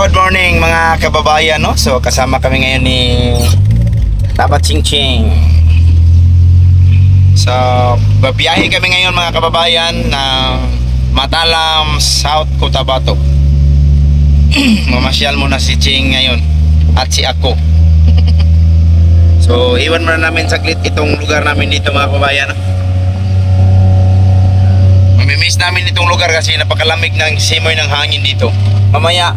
Good morning mga kababayan no. So kasama kami ngayon ni Taba Ching Ching. So babiyahe kami ngayon mga kababayan ng Matalam, South Cotabato. Mamasyal muna si Ching ngayon at si ako. so iwan muna namin saglit itong lugar namin dito mga kababayan. no? Mamimiss namin itong lugar kasi napakalamig ng simoy ng hangin dito. Mamaya,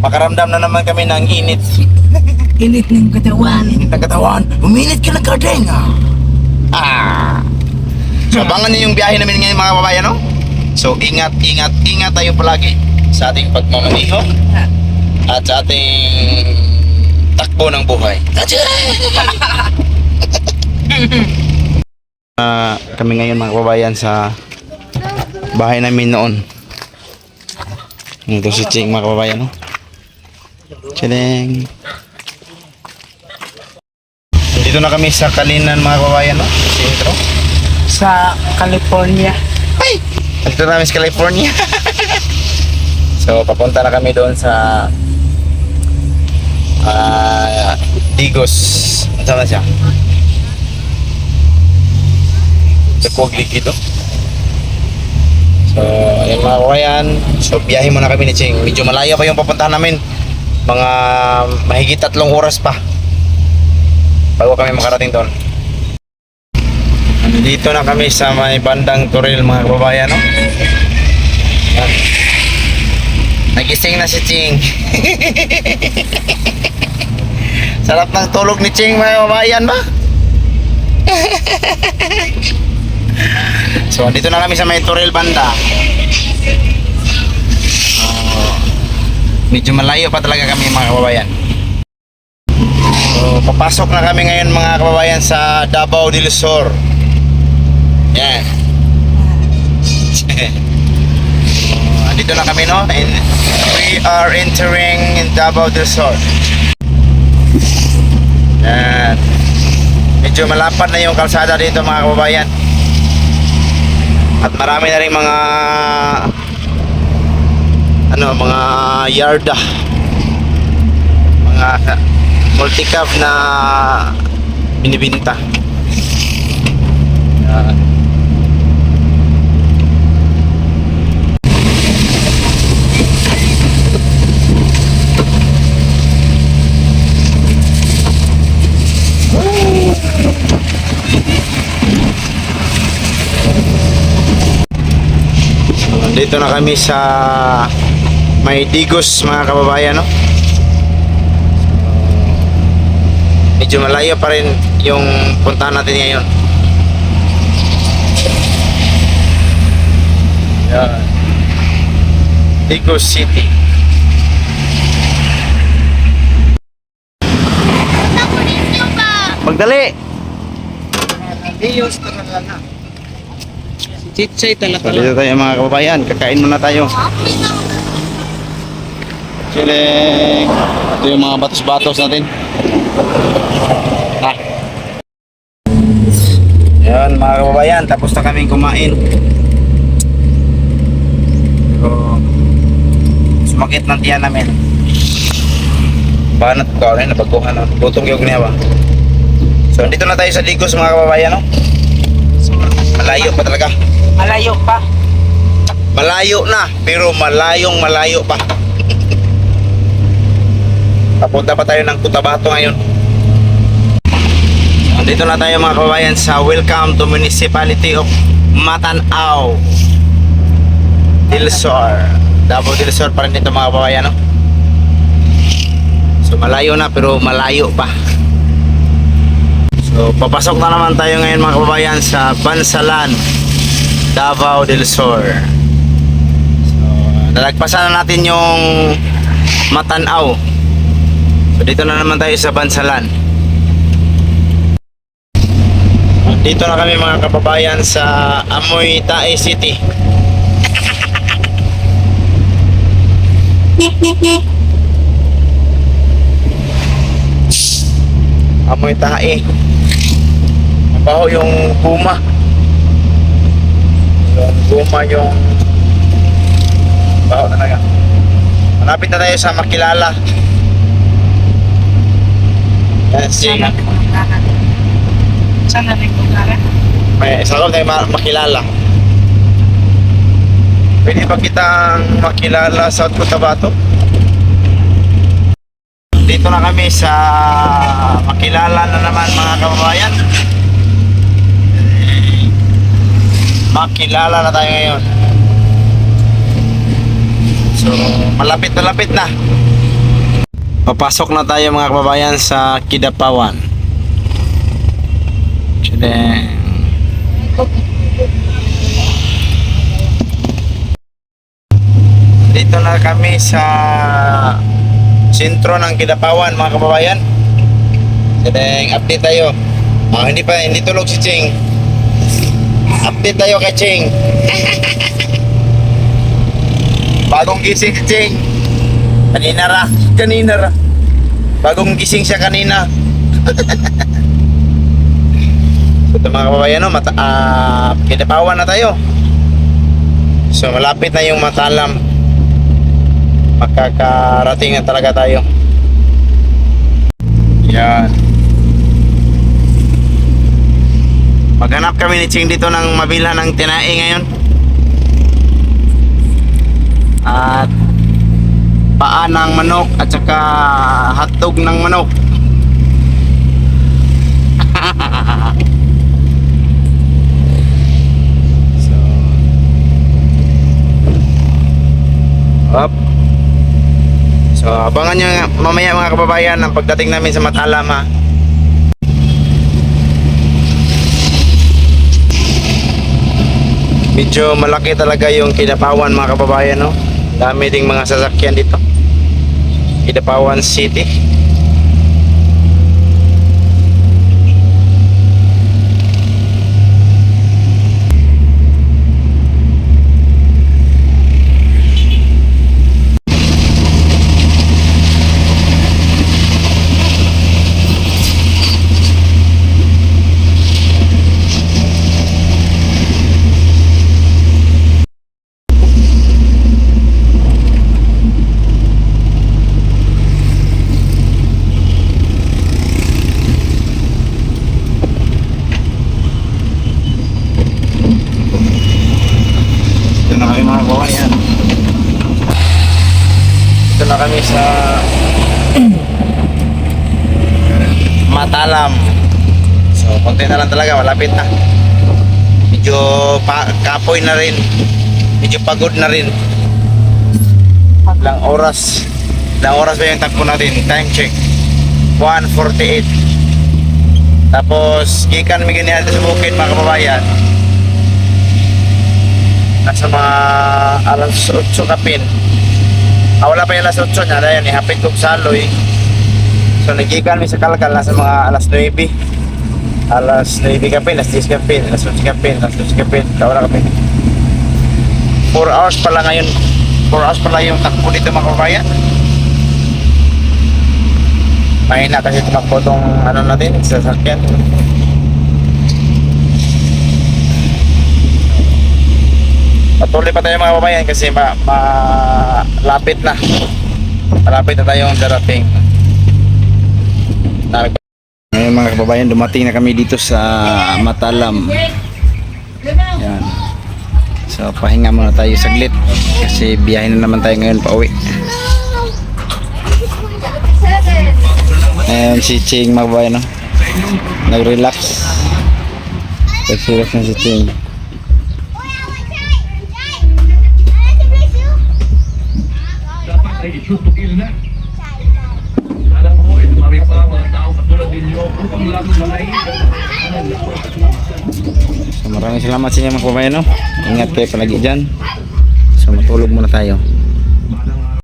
makaramdam na naman kami ng init. Init ng katawan. Init ng katawan. Uminit ka ng kardenga. Ah! So, abangan niyo yung biyahe namin ngayon mga kababayan, no? So, ingat, ingat, ingat tayo palagi sa ating pagmamaniho at sa ating takbo ng buhay. Ah, kami ngayon mga kababayan sa bahay namin noon. Ito si Ching mga kababayan, no? Chilling. Dito na kami sa Kalinan mga kababayan, no? Sentro. Sa California. Ay! Dito na kami sa California. so, papunta na kami doon sa ah Digos. Ano na siya? Sa Koglig dito. So, ayun mga kawayan. So, biyahe muna kami ni Ching. Medyo malayo pa yung papuntahan namin. Mga mahigit tatlong oras pa. Bago kami makarating doon. Dito na kami sa may bandang Turil mga kababayan, no? Yan. Nagising na si Ching. Sarap ng tulog ni Ching mga kababayan ba? so, dito na kami sa may Turil banda. Medyo malayo pa talaga kami mga kababayan. So, papasok na kami ngayon mga kababayan sa Davao del Sur. Yan. so, andito na kami no. And we are entering in Davao del Sur. Yan. Medyo malapad na yung kalsada dito mga kababayan. At marami na rin mga ano, mga yarda. Mga multicab na binibinta. Dito na kami sa may Digos mga kababayan no. Medyo malayo pa rin yung puntahan natin ngayon. Yan. Digos City. Magdali! Diyos talaga na. Chichay talaga dito tayo mga kababayan. Kakain muna tayo. Chilling! Ito yung mga batos-batos natin. Ah. Yan mga kababayan. Tapos na kaming kumain. So, sumakit ng tiyan namin. Banat ko rin, nabaguhan na. Gutom yung niya ba? So, dito na tayo sa Digos mga kababayan. No? Malayo pa talaga. Malayo pa. Malayo na, pero malayong malayo pa. Papunta pa tayo ng Cotabato ngayon. Dito na tayo mga kababayan sa Welcome to Municipality of Matanao. Del Sur. Davao del Sur pa rin dito mga kababayan. No? So malayo na pero malayo pa. So papasok na naman tayo ngayon mga kababayan sa Bansalan, Davao del Sur. So, nalagpasan na natin yung Matanaw. So, dito na naman tayo sa Bansalan. Dito na kami mga kababayan sa Amoy Tae City. Amoy Tae. Mabaho yung guma. Yung guma yung baho talaga. Malapit na tayo sa makilala. Yan si Sana rin kung may sa tayo ma- makilala. Pwede ba kitang makilala sa Cotabato? Dito na kami sa makilala na naman mga kababayan. Makilala na tayo ngayon. So, malapit na lapit na. Papasok na tayo mga kababayan sa Kidapawan. Chideng. Dito na kami sa sentro ng Kidapawan mga kababayan. Chideng, update tayo. Ah, hindi pa, hindi tulog si Ching. Update tayo kay Ching. Bagong gising si Ching. Kanina ra. Kanina ra. Bagong gising siya kanina. so, ito mga kababayan, no, mata, ah, kinapawan na tayo. So, malapit na yung matalam. Makakarating na talaga tayo. Yan. Maghanap kami ni Ching dito ng mabila ng tinae ngayon. At paa ng manok at saka hotdog ng manok. so, up. So, abangan nyo mamaya mga kababayan ang pagdating namin sa Matalam ha. Medyo malaki talaga yung kinapawan mga kababayan no. Dami ding mga sasakyan dito. Kidapawan City. Na kami sa Matalam. So, konti na lang talaga, malapit na. Medyo pa kapoy na rin. Medyo pagod na rin. Ilang oras. Ilang oras ba yung takbo natin? Time check. 1.48. Tapos, gikan may ganyan sa bukid mga kababayan nasa mga alas 8 kapin. Ah, wala pa yung alas 8 niya. Dahil ihapit kong saloy. So, nagikan mi sa kalkal nasa mga alas 9. Alas 9 kapin, alas 10 kapin, alas 11 kapin, alas 12 kapin. Kawala kapin. 4 hours pala ngayon. 4 hours pala yung takbo dito mga kababayan. Mahina kasi tumakbo tong ano natin, sasakyan. Patuloy pa tayo mga kababayan kasi ma malapit na. Malapit na tayong darating. Ngayon mga kababayan, dumating na kami dito sa Matalam. Yan. So pahinga muna tayo saglit kasi biyahe na naman tayo ngayon pa uwi. Ngayon si Ching mga kababayan, no? nag-relax. Nag-relax na si Ching. Itutukil na. Alam mo, ito marami pa mga tao katulad ninyo upang lang malay. So maraming salamat sa inyo mga no. Ingat kayo palagi dyan. So matulog muna tayo.